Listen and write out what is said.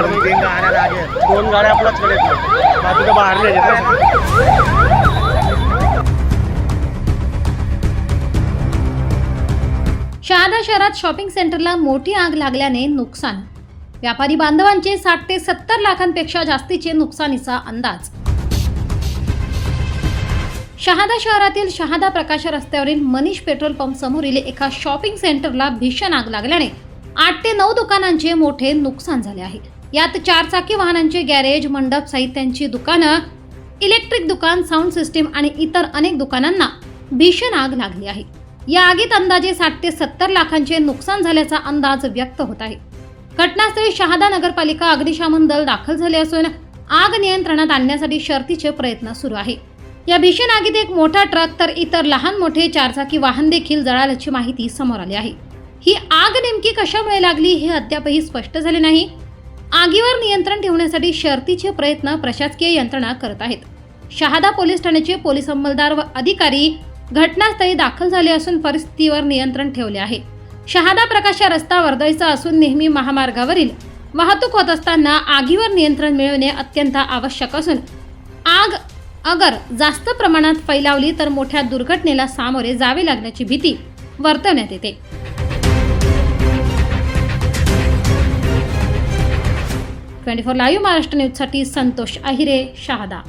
चार में तीन गाड्या दोन गाड्या आपल्याच कडे आहेत. बाकीच्या बाहेर शहादा शहरात शॉपिंग सेंटरला मोठी आग लागल्याने नुकसान. व्यापारी बांधवांचे साठ ते सत्तर लाखांपेक्षा जास्तीचे नुकसानीचा अंदाज. शहादा शहरातील शहादा प्रकाश रस्त्यावरील मनीष पेट्रोल पंप समोरील एका शॉपिंग सेंटरला भीषण आग लागल्याने आठ ते नऊ दुकानांचे मोठे नुकसान झाले आहे. यात चारचाकी वाहनांचे गॅरेज मंडप साहित्यांची दुकानं इलेक्ट्रिक दुकान साऊंड सिस्टीम आणि इतर अनेक दुकानांना भीषण आग लागली आहे. या आगीत अंदाजे साठ ते सत्तर लाखांचे नुकसान झाल्याचा अंदाज व्यक्त होत आहे. घटनास्थळी शहादा नगरपालिका अग्निशामन दल दाखल झाले असून आग नियंत्रणात आणण्यासाठी शर्तीचे प्रयत्न सुरू आहे. या भीषण आगीत एक मोठा ट्रक तर इतर लहान मोठे चारचाकी वाहन देखील जळाल्याची माहिती समोर आली आहे. ही आग नेमकी कशामुळे लागली हे अद्यापही स्पष्ट झाले नाही. आगीवर नियंत्रण ठेवण्यासाठी शर्तीचे प्रयत्न प्रशासकीय यंत्रणा करत आहेत. शहादा पोलीस ठाण्याचे पोलीस अंमलदार व अधिकारी घटनास्थळी दाखल झाले असून परिस्थितीवर नियंत्रण ठेवले आहे. शहादा प्रकाश रस्ता वर्दळीचा असून नेहमी महामार्गावरील वाहतूक होत असताना आगीवर नियंत्रण मिळवणे अत्यंत आवश्यक असून आग अगर जास्त प्रमाणात फैलावली तर मोठ्या दुर्घटनेला सामोरे जावे लागण्याची भीती वर्तवण्यात येते. ट्वेंटी फोर लाईव्ह महाराष्ट्र न्यूजसाठी संतोष अहिरे शहादा.